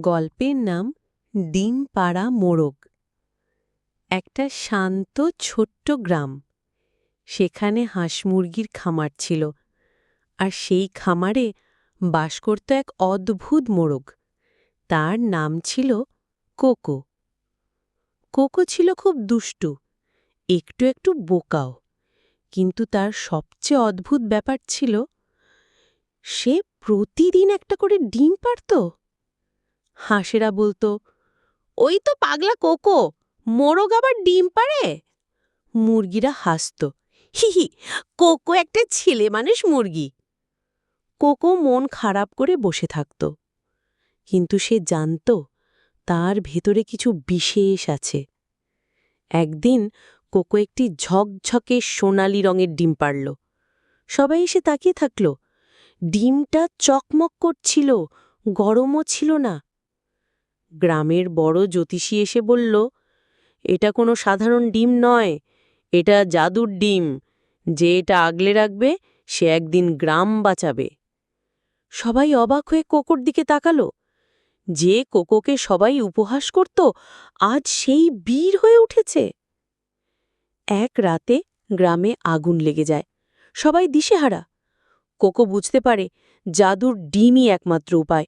গল্পের নাম ডিম পাড়া মোরগ একটা শান্ত, ছোট্ট গ্রাম। সেখানে হাঁস মুরগির খামার ছিল আর সেই খামারে বাস করত এক অদ্ভুত মোরগ তার নাম ছিল কোকো। কোকো ছিল খুব দুষ্টু, একটু একটু বোকাও। কিন্তু তার সবচেয়ে অদ্ভুত ব্যাপার ছিল, সে প্রতিদিন একটা করে ডিম পারত হাঁসেরা বলতো, ওই তো পাগলা কোকো, মোরগ আবার ডিম পারে মুরগিরা হাসত, হি হি, কোকো একটা ছেলে মানুষ মুরগি। কোকো মন খারাপ করে বসে থাকত, কিন্তু সে জানত তার ভেতরে কিছু বিশেষ আছে। একদিন কোকো একটি ঝকঝকে সোনালি রঙের ডিম পারল সবাই এসে তাকিয়ে থাকল, ডিমটা চকমক করছিল, গরমও ছিল না। গ্রামের বড় জ্যোতিষী এসে বলল, এটা কোনো সাধারণ ডিম নয়, এটা জাদুর ডিম। যে এটা আগলে রাখবে, সে একদিন গ্রাম বাঁচাবে। সবাই অবাক হয়ে কোকোর দিকে তাকালো। যে কোকোকে সবাই উপহাস করত, আজ সেই বীর হয়ে উঠেছে। এক রাতে গ্রামে আগুন লেগে যায়, সবাই দিশেহারা। কোকো বুঝতে পারে, জাদুর ডিমই একমাত্র উপায়।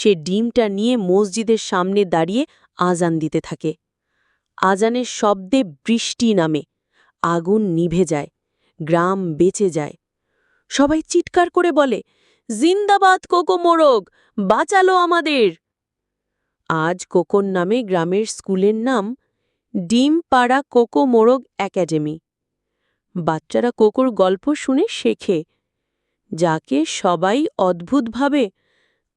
সে ডিমটা নিয়ে মসজিদের সামনে দাঁড়িয়ে আজান দিতে থাকে। আজানের শব্দে বৃষ্টি নামে, আগুন নিভে যায়, গ্রাম বেঁচে যায়। সবাই চিৎকার করে বলে, জিন্দাবাদ, কোকো মোরগ, বাঁচালো আমাদের! আজ কোকোর নামে গ্রামের স্কুলের নাম ডিম পাড়া কোকো মোরগ একাডেমি। বাচ্চারা কোকোর গল্প শুনে শেখে, যাকে সবাই অদ্ভুতভাবে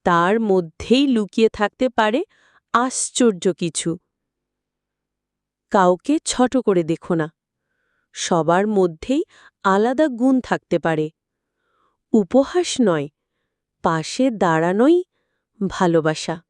তার মধ্যেই লুকিয়ে থাকতে পারে আশ্চর্য কিছু। কাউকে ছোট করে দেখো না। সবার মধ্যেই আলাদা গুণ থাকতে পারে। উপহাস নয়, পাশে দাঁড়ানোই ভালোবাসা।